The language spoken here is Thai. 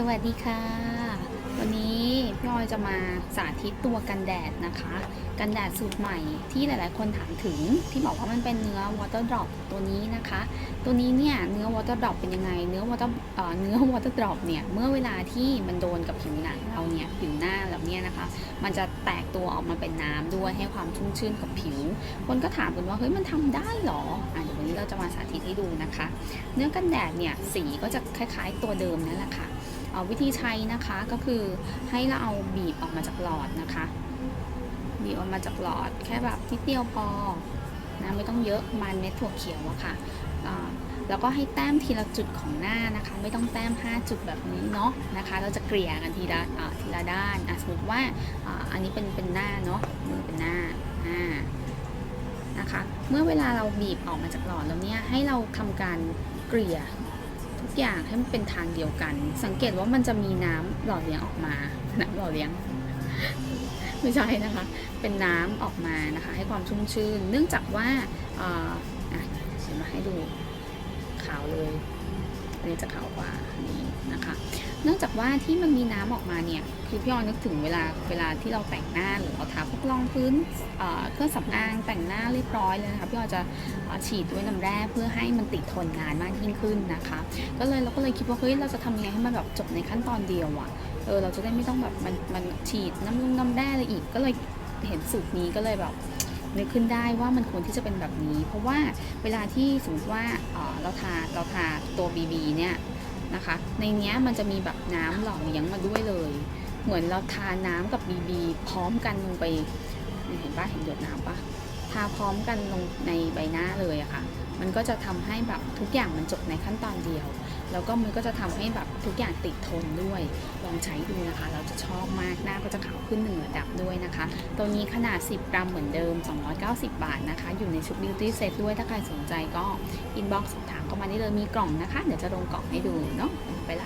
สวัสดีค่ะ วันนี้พี่ออยจะมาสาธิตตัวกันแดดนะคะ กันแดดสูตรใหม่ที่หลายๆ คนถามถึงที่บอกว่ามันเป็นเนื้อ water drop ตัวนี้นะคะ ตัวนี้เนี่ยเนื้อ water drop เป็นยังไง เนื้อ water เอเนื้อ water drop เนี่ยเมื่อเวลาที่มันโดนกับผิวหนังเราเนี่ยผิวหน้าเราเนี่ยนะคะ มันจะแตกตัวออกมาเป็นน้ำด้วยให้ความชุ่มชื่นกับผิว คนก็ถามกันว่าเฮ้ยมันทำได้หรออะเดี๋ยววันนี้เราจะมาสาธิตให้ดูนะคะ เนื้อกันแดดเนี่ยสีก็จะคล้าย ๆ ตัวเดิมนั่นแหละค่ะเอ่อ วิธีใช้นะคะก็คือให้เราเอาบีบออกมาจากหลอดนะคะ บีบออกมาจากหลอดแค่แบบนิดเดียวพอนะไม่ต้องเยอะมันเม็ดถั่วเขียวอะค่ะอ่าแล้วก็ให้แต้มทีละจุดของหน้านะคะ ไม่ต้องแต้ม 5 จุดแบบนี้เนาะนะคะ เราจะเกลี่ยกันทีละทีละด้านสมมติว่าอ่าอันนี้เป็นเป็นหน้าเนาะมือเป็นหน้าอ่านะคะ เมื่อเวลาเราบีบออกมาจากหลอดแล้วเนี่ยให้เราทำการเกลี่ย ทุกอย่างให้มันเป็นทางเดียวกัน สังเกตว่ามันจะมีน้ำหล่อเลี้ยงออกมาน้ำหล่อเลี้ยง ไม่ใช่นะคะ เป็นน้ำออกมานะคะ ให้ความชุ่มชื่น เนื่องจากว่าเอ่ออะเดี๋ยวมาให้ดูขาวเลย อันจะขาวกว่านี้นะคะ เนื่องจากว่าที่มันมีน้ำออกมาเนี่ยคือพี่ออนนึกถึงเวลาเวลาที่เราแต่งหน้าหรือเราทาพวกรองพื้นเครื่องสำอางแต่งหน้าเรียบร้อยเลยนะคะพี่ออนจะฉีดด้วยน้ำแร่เพื่อให้มันติดทนนานมากยิ่งขึ้นนะคะ ก็เลยเราก็เลยคิดว่าเฮ้ยเราจะทำยังไงให้มันแบบจบในขั้นตอนเดียวอะเออเราจะได้ไม่ต้องแบบมันมันฉีดน้ำลงน้ำแร่อะไรอีกก็เลยเห็นสูตรนี้ก็เลยแบบ นึกขึ้นได้ว่ามันควรที่จะเป็นแบบนี้ เพราะว่าเวลาที่สมมติว่าเราทาเราทาตัว BB เนี่ยนะคะ ในเนี้ยมันจะมีแบบน้ำหล่อเลี้ยงมาด้วยเลย เหมือนเราทาน้ำกับ BB พร้อมกันลงไปเห็นปะเห็นหยดน้ำปะทาพร้อมกันลงในใบหน้าเลยอะค่ะ มันก็จะทำให้แบบทุกอย่างมันจบในขั้นตอนเดียว แล้วก็มันก็จะทำให้แบบทุกอย่างติดทนด้วย ลองใช้ดูนะคะ เราจะชอบมากหน้าก็จะขาวขึ้นหนึ่งระดับด้วยนะคะ ตัวนี้ขนาด 10 กรัมเหมือนเดิม 290 บาทนะคะ อยู่ในชุด beauty set ด้วยถ้าใครสนใจก็ inbox สอบถามเข้ามาได้เลยมีกล่องนะคะ เดี๋ยวจะลงกล่องให้ดูเนาะไปละ